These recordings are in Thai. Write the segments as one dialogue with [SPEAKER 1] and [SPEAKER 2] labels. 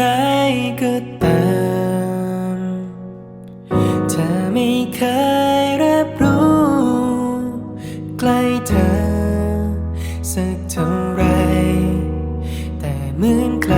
[SPEAKER 1] ใดก็ตามเธอไม่เคยรับรู้ ใกล้เธอ สักเท่าไร แต่เหมือนใคร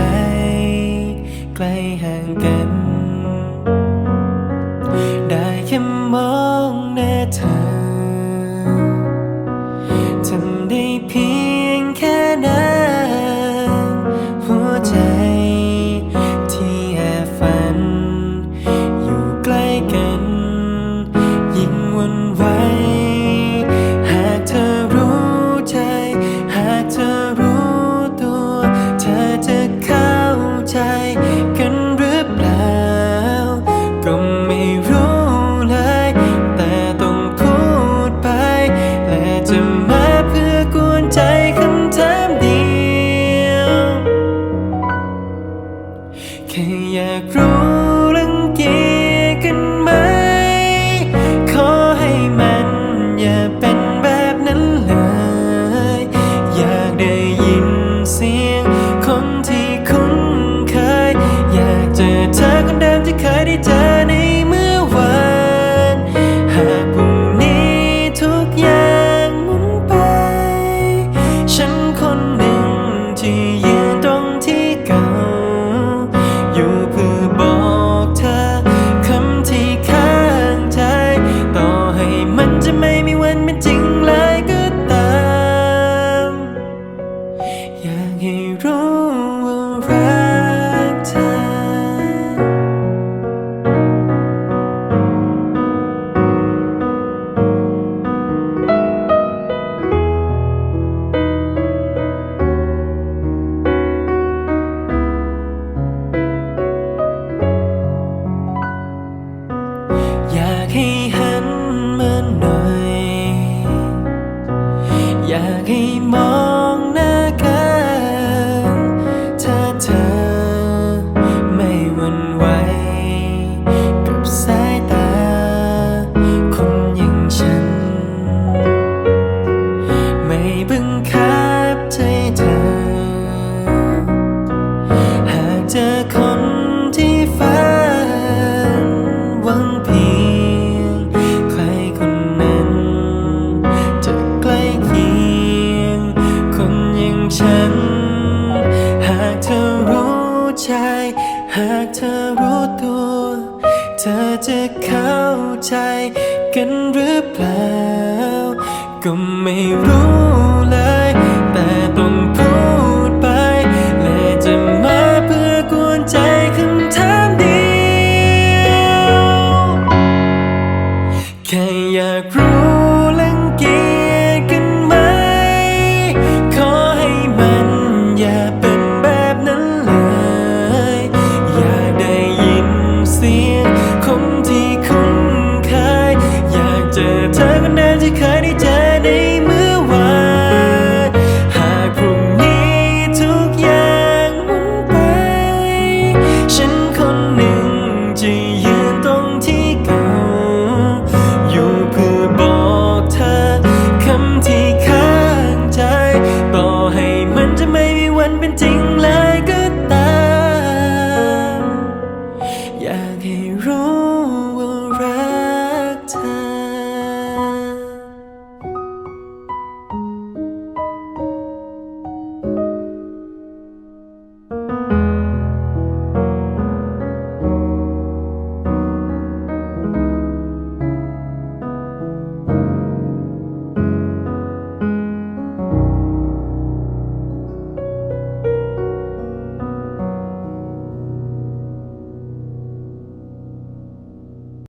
[SPEAKER 1] เธอจะเข้าใจกันหรือเปล่า ก็ไม่รู้